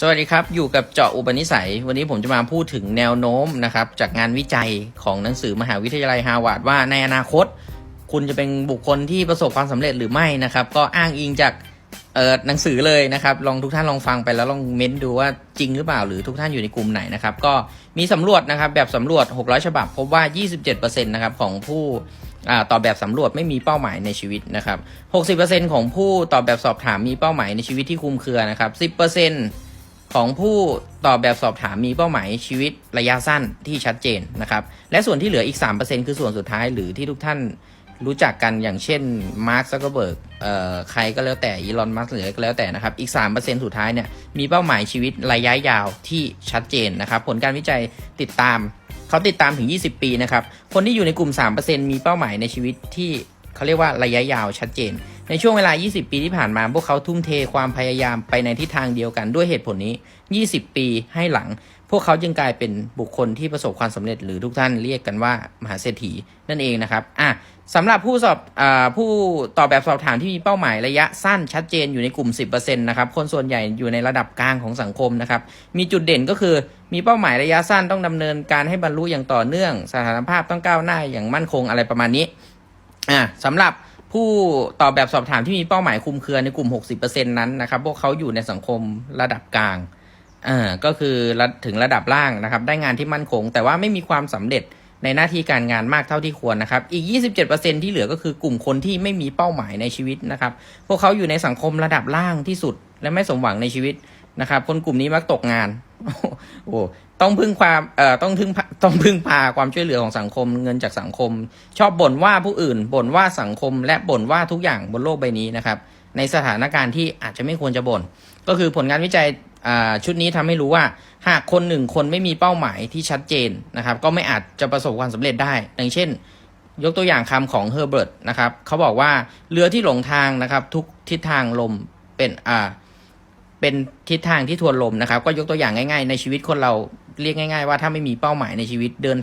สวัสดีครับ อยู่กับเจาะอุปนิสัย วันนี้ผมจะมาพูดถึงแนวโน้มนะครับ จากงานวิจัยของหนังสือมหาวิทยาลัยฮาร์วาร์ดว่าในอนาคต คุณจะเป็นบุคคลที่ประสบความสำเร็จหรือไม่นะครับ ก็อ้างอิงจากเออหนังสือเลยนะครับ ลองทุกท่านลองฟังไปแล้วลองเม้นดูว่าจริงหรือเปล่าหรือทุกท่านอยู่ในกลุ่มไหนนะครับ ก็มีสำรวจนะครับแบบสำรวจ 600 ฉบับ พบว่า 27%นะครับของผู้อ่าตอบแบบสำรวจไม่มีเป้าหมายในชีวิตนะครับ 60%ของผู้ตอบแบบสอบถามมีเป้าหมายในชีวิตที่คลุมเครือนะครับ 10% ของผู้ตอบแบบสอบถามมีเป้าหมายชีวิตระยะสั้นที่ชัดเจนนะครับ และส่วนที่เหลืออีก 3%คือส่วนสุดท้ายหรือที่ทุกท่านรู้จักกันอย่างเช่นมาร์คซักเกอร์เบิร์กเอ่อใครก็แล้วแต่อีลอน มัสก์หรือก็แล้วแต่นะครับ อีก 3%สุดท้ายเนี่ยมีเป้าหมายชีวิตระยะยาวที่ชัดเจนนะครับ ผลการวิจัยติดตาม เขาติดตามถึง 20 ปีนะครับ คนที่อยู่ในกลุ่ม 3%มีเป้าหมายในชีวิตที่เขาเรียกว่าระยะยาวชัดเจน ในช่วงเวลา 20 ปีที่ผ่านมา พวกเขาทุ่มเทความพยายามไปในทิศทางเดียวกันด้วยเหตุผลนี้ 20 ปีให้หลัง พวกเขาจึงกลายเป็นบุคคลที่ประสบความสำเร็จ หรือทุกท่านเรียกกันว่ามหาเศรษฐีนั่นเองนะครับอะสำหรับผู้สอบอผู้ตอบแบบสอบถามที่มีเป้าหมายระยะสั้นชัดเจนอยู่ในกลุ่ม 10%นะครับ คนส่วนใหญ่อยู่ในระดับกลางของสังคมนะครับ มีจุดเด่นก็คือมีเป้าหมายระยะสั้นต้องดำเนินการให้บรรลุอย่างต่อเนื่อง สถานภาพต้องก้าวหน้าอย่างมั่นคงอะไรประมาณนี้อะสำหรับ ผู้ตอบแบบสอบถามที่มีเป้าหมายคุมเครือในกลุ่ม 60%นั้นนะครับ พวกเขาอยู่ในสังคมระดับกลางอ่าก็คือระถึงระดับล่างนะครับ ได้งานที่มั่นคง แต่ว่าไม่มีความสำเร็จในหน้าที่การงานมากเท่าที่ควรนะครับ อีก 27%ที่เหลือก็คือกลุ่มคนที่ไม่มีเป้าหมายในชีวิตนะครับ พวกเขาอยู่ในสังคมระดับล่างที่สุด และไม่สมหวังในชีวิตนะครับ คนกลุ่มนี้มักตกงาน โอ้ต้องพึ่งความเอ่อต้องพึ่งต้องพึ่งพาความช่วยเหลือของสังคมเงินจากสังคม ชอบบ่นว่าผู้อื่นบ่นว่าสังคม และบ่นว่าทุกอย่างบนโลกใบนี้นะครับ ในสถานการณ์ที่อาจจะไม่ควรจะบ่นก็คือผลงานวิจัยชุดนี้ทำให้รู้ว่า หากคนหนึ่งคนไม่มีเป้าหมายที่ชัดเจนนะครับ ก็ไม่อาจจะประสบความสำเร็จได้อย่างเช่น ยกตัวอย่างคำของเฮอร์เบิร์ตนะครับเขาบอกว่าเรือที่หลงทางนะครับ ทุกทิศทางลมเป็นอ่า เป็นทิศทางที่ทวนลมนะครับ ก็ยกตัวอย่างง่าย ๆ ในชีวิตคนเราเรียกง่าย ๆ ว่าถ้าไม่มีเป้าหมายในชีวิตเดิน